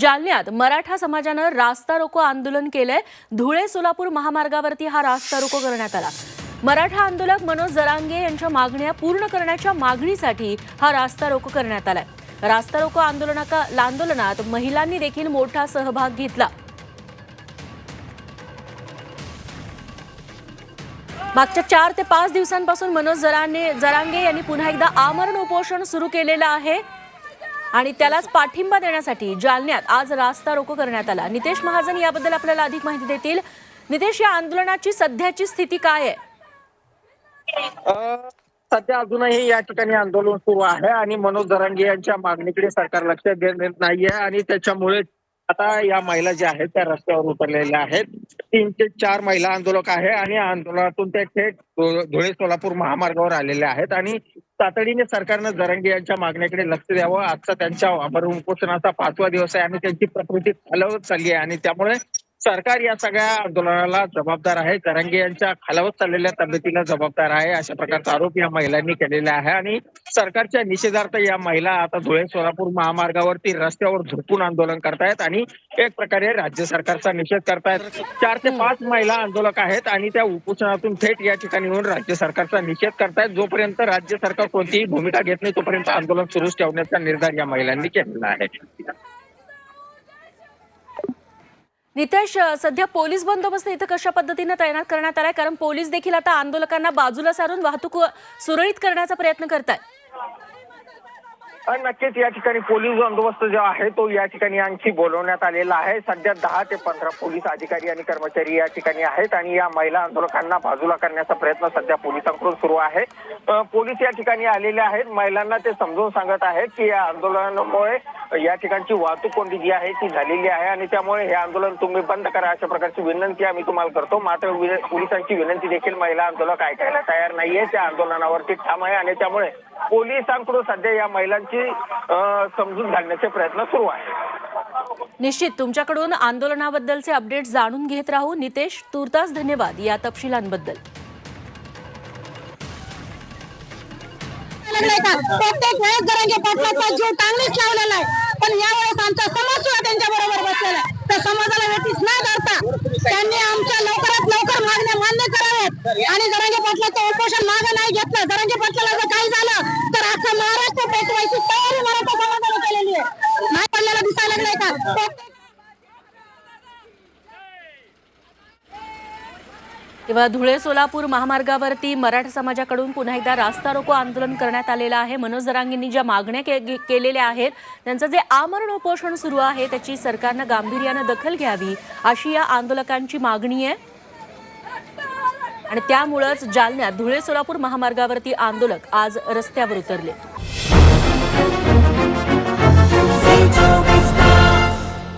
जालन्यात मराठा समाजानं रास्ता रोको आंदोलन केलंय. धुळे सोलापूर महामार्गावरती हा रास्ता रोको करण्यात आला. मराठा आंदोलक मनोज जरांगे यांच्या मागण्या पूर्ण करण्याच्या मागणीसाठी हा रास्ता रोको करण्यात आलाय. रास्ता रोको आंदोलनाका आंदोलनात महिलांनी देखील मोठा सहभाग घेतला. मागच्या चार ते पाच दिवसांपासून मनोज जराने जरांगे यांनी पुन्हा एकदा आमरण उपोषण सुरू केलेलं आहे. आणि त्यालाच पाठिंबा देण्यासाठी जालन्यात आज रास्ता रोको करण्यात आला. नितेश महाजन याबद्दल आपल्याला अधिक माहिती देतील. नितेश या आंदोलनाची सध्याची स्थिती काय आहे? सध्या अजूनही या ठिकाणी आंदोलन सुरू आहे आणि मनोज दरांगे यांच्या मागणीकडे सरकार लक्ष देत नाहीये आणि त्याच्यामुळे आता या महिला ज्या आहेत त्या रस्त्यावर उतरलेल्या आहेत. तीन ते चार महिला आंदोलक आहे आणि आंदोलनातून ते थेट धुळे सोलापूर महामार्गावर आलेले आहेत आणि तातडीने सरकारनं जरंगे यांच्या मागण्याकडे लक्ष द्यावं. आजचा त्यांच्या आमरण उपोषणाचा पाचवा दिवस आहे. आणि त्यांची प्रकृती खालवत चालली आहे. आणि त्यामुळे सरकार या सगळ्या आंदोलनाला जबाबदार आहे. करंगे यांच्या खालावत चाललेल्या तब्येतीला जबाबदार आहे. अशा प्रकारचा आरोप या महिलांनी केलेला आहे. आणि सरकारच्या निषेधार्थ या महिला आता धुळे सोलापूर महामार्गावरती रस्त्यावर झोपून आंदोलन करतायत आणि एक प्रकारे राज्य सरकारचा निषेध करतायत. चार ते पाच महिला आंदोलक आहेत आणि त्या उपोषणातून थेट या ठिकाणी येऊन राज्य सरकारचा निषेध करतायत. जोपर्यंत राज्य सरकार कोणतीही भूमिका घेत नाही तोपर्यंत आंदोलन सुरूच ठेवण्याचा निर्धार या महिलांनी केलेला आहे. नितेश सध्या पोलीस बंदोबस्त इथं कशा पद्धतीनं तैनात करण्यात आलाय? कारण पोलीस देखील आता आंदोलकांना बाजूला सारून वाहतूक सुरळीत करण्याचा प्रयत्न करतायत. नक्कीच या ठिकाणी पोलीस बंदोबस्त जो आहे तो या ठिकाणी आणखी बोलवण्यात आलेला आहे. सध्या दहा ते पंधरा पोलीस अधिकारी आणि कर्मचारी या ठिकाणी आहेत आणि या महिला आंदोलकांना बाजूला करण्याचा प्रयत्न सध्या पोलिसांकडून सुरू आहे. पोलीस या ठिकाणी आलेले आहेत. महिलांना ते समजून सांगत आहेत की या आंदोलनामुळे या ठिकाणची वाहतूक कोंडी जी आहे ती झालेली आहे आणि त्यामुळे हे आंदोलन तुम्ही बंद करा अशा प्रकारची विनंती आम्ही तुम्हाला करतो. मात्र पोलिसांची विनंती देखील महिला आंदोलक ऐकायला तयार नाहीये. त्या आंदोलनावरती ठाम आहे आणि त्यामुळे पोलिसांकडून सध्या या महिलांची समजून घालण्याचे प्रयत्न सुरू आहे निश्चित. तुमच्याकडून आंदोलनाबद्दलचे अपडेट जाणून घेत राहू. नितेश तुर्तास धन्यवाद या तपशिलांबद्दल. लागलाय का प्रत्येक वेळेस जरांगे पाटलाचा जीव टांगणीच लावलेला आहे. पण यावेळेस आमचा समाज सुद्धा त्यांच्या बरोबर बसलेला आहे. त्या समाजाला वेटीस न धरता त्यांनी आमच्या लवकरात लवकर मागण्या मान्य कराव्यात. आणि जरांगे पाटलाचं उपोषण मागे नाही घेतलं. जरांगे पाटलाला जर काही तेव्हा धुळे सोलापूर महामार्गावरती मराठा समाजाकडून पुन्हा एकदा रास्ता रोको आंदोलन करण्यात आलेलं आहे. मनोज जरांगेंनी ज्या मागण्या के- केलेल्या आहेत त्यांचं जे आमरण उपोषण सुरू आहे त्याची सरकारनं गांभीर्यानं दखल घ्यावी अशी या आंदोलकांची मागणी आहे. आणि त्यामुळंच जालन्यात धुळे सोलापूर महामार्गावरती आंदोलक आज रस्त्यावर उतरले.